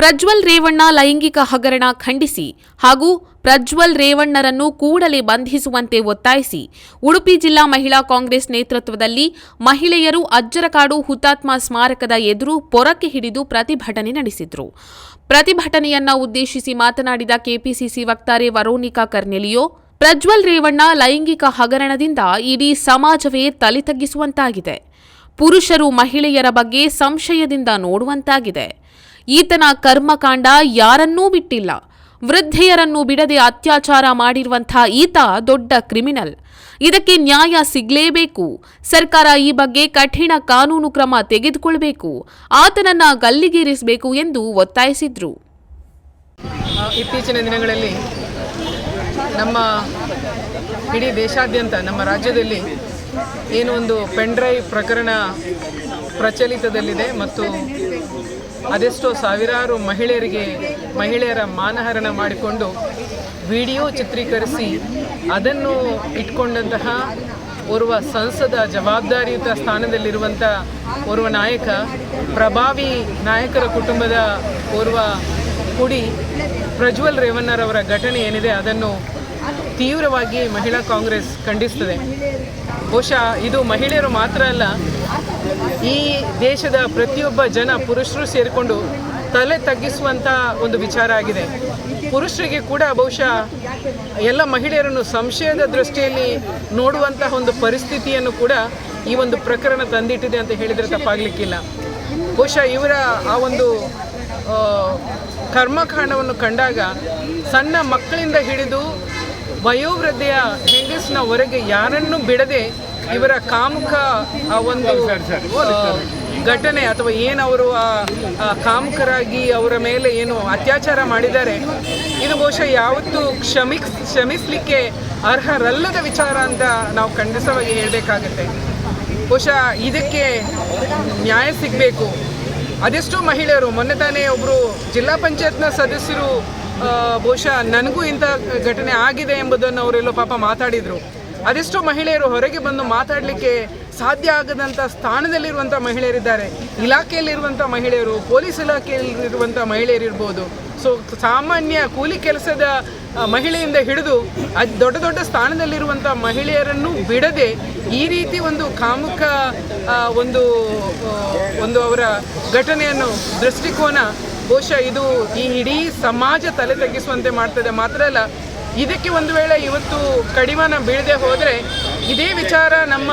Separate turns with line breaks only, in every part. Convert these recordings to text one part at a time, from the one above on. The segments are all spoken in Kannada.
ಪ್ರಜ್ವಲ್ ರೇವಣ್ಣ ಲೈಂಗಿಕ ಹಗರಣ ಖಂಡಿಸಿ ಹಾಗೂ ಪ್ರಜ್ವಲ್ ರೇವಣ್ಣರನ್ನು ಕೂಡಲೇ ಬಂಧಿಸುವಂತೆ ಒತ್ತಾಯಿಸಿ ಉಡುಪಿ ಜಿಲ್ಲಾ ಮಹಿಳಾ ಕಾಂಗ್ರೆಸ್ ನೇತೃತ್ವದಲ್ಲಿ ಮಹಿಳೆಯರು ಅಜ್ಜರಕಾಡು ಹುತಾತ್ಮ ಸ್ಮಾರಕದ ಎದುರು ಪೊರಕ್ಕೆ ಹಿಡಿದು ಪ್ರತಿಭಟನೆ ನಡೆಸಿದ್ರು. ಪ್ರತಿಭಟನೆಯನ್ನ ಉದ್ದೇಶಿಸಿ ಮಾತನಾಡಿದ ಕೆಪಿಸಿಸಿ ವಕ್ತಾರೆ ವರೋನಿಕಾ ಕರ್ನೆಲಿಯೋ, ಪ್ರಜ್ವಲ್ ರೇವಣ್ಣ ಲೈಂಗಿಕ ಹಗರಣದಿಂದ ಇಡೀ ಸಮಾಜವೇ ತಲೆ ತಗ್ಗಿಸುವಂತಾಗಿದೆ. ಪುರುಷರು ಮಹಿಳೆಯರ ಬಗ್ಗೆ ಸಂಶಯದಿಂದ ನೋಡುವಂತಾಗಿದೆ. ಈತನ ಕರ್ಮಕಾಂಡ ಯಾರನ್ನೂ ಬಿಟ್ಟಿಲ್ಲ. ವೃದ್ಧೆಯರನ್ನು ಬಿಡದೆ ಅತ್ಯಾಚಾರ ಮಾಡಿರುವಂಥ ಈತ ದೊಡ್ಡ ಕ್ರಿಮಿನಲ್. ಇದಕ್ಕೆ ನ್ಯಾಯ ಸಿಗಲೇಬೇಕು. ಸರ್ಕಾರ ಈ ಬಗ್ಗೆ ಕಠಿಣ ಕಾನೂನು ಕ್ರಮ ತೆಗೆದುಕೊಳ್ಬೇಕು. ಆತನನ್ನ ಗಲ್ಲಿಗೇರಿಸಬೇಕು ಎಂದು ಒತ್ತಾಯಿಸಿದ್ರು.
ಇತ್ತೀಚಿನ ದಿನಗಳಲ್ಲಿ ನಮ್ಮ ಇಡೀ ದೇಶಾದ್ಯಂತ, ನಮ್ಮ ರಾಜ್ಯದಲ್ಲಿ ಏನು ಒಂದು ಪೆನ್ಡ್ರೈವ್ ಪ್ರಕರಣ ಪ್ರಚಲಿತದಲ್ಲಿದೆ ಮತ್ತು ಅದೆಷ್ಟೋ ಸಾವಿರಾರು ಮಹಿಳೆಯರಿಗೆ, ಮಹಿಳೆಯರ ಮಾನಹರಣ ಮಾಡಿಕೊಂಡು ವಿಡಿಯೋ ಚಿತ್ರೀಕರಿಸಿ ಅದನ್ನು ಇಟ್ಕೊಂಡಂತಹ ಓರ್ವ ಸಂಸದ ಜವಾಬ್ದಾರಿಯುತ ಸ್ಥಾನದಲ್ಲಿರುವಂಥ ಓರ್ವ ನಾಯಕ, ಪ್ರಭಾವಿ ನಾಯಕರ ಕುಟುಂಬದ ಓರ್ವ ಕುಡಿ ಪ್ರಜ್ವಲ್ ರೇವಣ್ಣರವರ ಘಟನೆ ಏನಿದೆ ಅದನ್ನು ತೀವ್ರವಾಗಿ ಮಹಿಳಾ ಕಾಂಗ್ರೆಸ್ ಖಂಡಿಸ್ತದೆ. ಬಹುಶಃ ಇದು ಮಹಿಳೆಯರು ಮಾತ್ರ ಅಲ್ಲ ಈ ದೇಶದ ಪ್ರತಿಯೊಬ್ಬ ಜನ ಪುರುಷರು ಸೇರಿಕೊಂಡು ತಲೆ ತಗ್ಗಿಸುವಂಥ ಒಂದು ವಿಚಾರ ಆಗಿದೆ. ಪುರುಷರಿಗೆ ಕೂಡ ಬಹುಶಃ ಎಲ್ಲ ಮಹಿಳೆಯರನ್ನು ಸಂಶಯದ ದೃಷ್ಟಿಯಲ್ಲಿ ನೋಡುವಂತಹ ಒಂದು ಪರಿಸ್ಥಿತಿಯನ್ನು ಕೂಡ ಈ ಒಂದು ಪ್ರಕರಣ ತಂದಿಟ್ಟಿದೆ ಅಂತ ಹೇಳಿದರೆ ತಪ್ಪಾಗಲಿಕ್ಕಿಲ್ಲ. ಬಹುಶಃ ಇವರ ಆ ಒಂದು ಕರ್ಮಕಾಂಡವನ್ನು ಕಂಡಾಗ ಸಣ್ಣ ಮಕ್ಕಳಿಂದ ಹಿಡಿದು ವಯೋವೃದ್ಧೆಯ ಹೆಂಗಸಿನವರೆಗೆ ಯಾರನ್ನೂ ಬಿಡದೆ ಇವರ ಕಾಮುಕ ಆ ಒಂದು ಘಟನೆ ಅಥವಾ ಏನು ಅವರು ಕಾಮುಕರಾಗಿ ಅವರ ಮೇಲೆ ಏನು ಅತ್ಯಾಚಾರ ಮಾಡಿದ್ದಾರೆ ಇದು ಬಹುಶಃ ಯಾವತ್ತೂ ಕ್ಷಮಿಸ್ ಕ್ಷಮಿಸಲಿಕ್ಕೆ ಅರ್ಹರಲ್ಲದ ವಿಚಾರ ಅಂತ ನಾವು ಖಂಡಿತವಾಗಿ ಹೇಳಬೇಕಾಗತ್ತೆ. ಬಹುಶಃ ಇದಕ್ಕೆ ನ್ಯಾಯ ಸಿಗಬೇಕು. ಅದೆಷ್ಟೋ ಮಹಿಳೆಯರು ಮೊನ್ನೆ ತಾನೇ ಒಬ್ಬರು ಜಿಲ್ಲಾ ಪಂಚಾಯತ್ನ ಸದಸ್ಯರು ಬಹುಶಃ ನನಗೂ ಇಂಥ ಘಟನೆ ಆಗಿದೆ ಎಂಬುದನ್ನು ಅವರೆಲ್ಲೋ ಪಾಪ ಮಾತಾಡಿದರು. ಅದೆಷ್ಟೋ ಮಹಿಳೆಯರು ಹೊರಗೆ ಬಂದು ಮಾತಾಡಲಿಕ್ಕೆ ಸಾಧ್ಯ ಆಗದಂಥ ಸ್ಥಾನದಲ್ಲಿರುವಂಥ ಮಹಿಳೆಯರಿದ್ದಾರೆ. ಇಲಾಖೆಯಲ್ಲಿರುವಂಥ ಮಹಿಳೆಯರು, ಪೊಲೀಸ್ ಇಲಾಖೆಯಲ್ಲಿರುವಂಥ ಮಹಿಳೆಯರಿರ್ಬೋದು. ಸೊ ಸಾಮಾನ್ಯ ಕೂಲಿ ಕೆಲಸದ ಮಹಿಳೆಯಿಂದ ಹಿಡಿದು ಅದು ದೊಡ್ಡ ದೊಡ್ಡ ಸ್ಥಾನದಲ್ಲಿರುವಂಥ ಮಹಿಳೆಯರನ್ನು ಬಿಡದೆ ಈ ರೀತಿ ಒಂದು ಕಾಮುಕ ಒಂದು ಒಂದು ಅವರ ಘಟನೆಯನ್ನು ದೃಷ್ಟಿಕೋನ ಬಹುಶಃ ಇದು ಈ ಇಡೀ ಸಮಾಜ ತಲೆ ತಗ್ಗಿಸುವಂತೆ ಮಾಡ್ತದೆ. ಮಾತ್ರ ಅಲ್ಲ ಇದಕ್ಕೆ ಒಂದು ವೇಳೆ ಇವತ್ತು ಕಡಿವಾಣ ಬೀಳದೆ ಹೋದರೆ ಇದೇ ವಿಚಾರ ನಮ್ಮ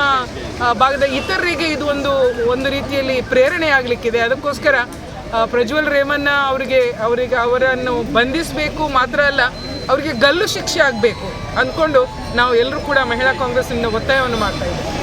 ಭಾಗದ ಇತರರಿಗೆ ಇದು ಒಂದು ಒಂದು ರೀತಿಯಲ್ಲಿ ಪ್ರೇರಣೆ ಆಗಲಿಕ್ಕಿದೆ. ಅದಕ್ಕೋಸ್ಕರ ಪ್ರಜ್ವಲ್ ರೇಮನ್ನ ಅವರಿಗೆ ಅವರಿಗೆ ಅವರನ್ನು ಬಂಧಿಸಬೇಕು ಮಾತ್ರ ಅಲ್ಲ, ಅವರಿಗೆ ಗಲ್ಲು ಶಿಕ್ಷೆ ಆಗಬೇಕು ಅಂದ್ಕೊಂಡು ನಾವು ಎಲ್ಲರೂ ಕೂಡ ಮಹಿಳಾ ಕಾಂಗ್ರೆಸ್ಸಿನ ಒತ್ತಾಯವನ್ನು ಮಾಡ್ತಾ ಇದ್ದೀವಿ.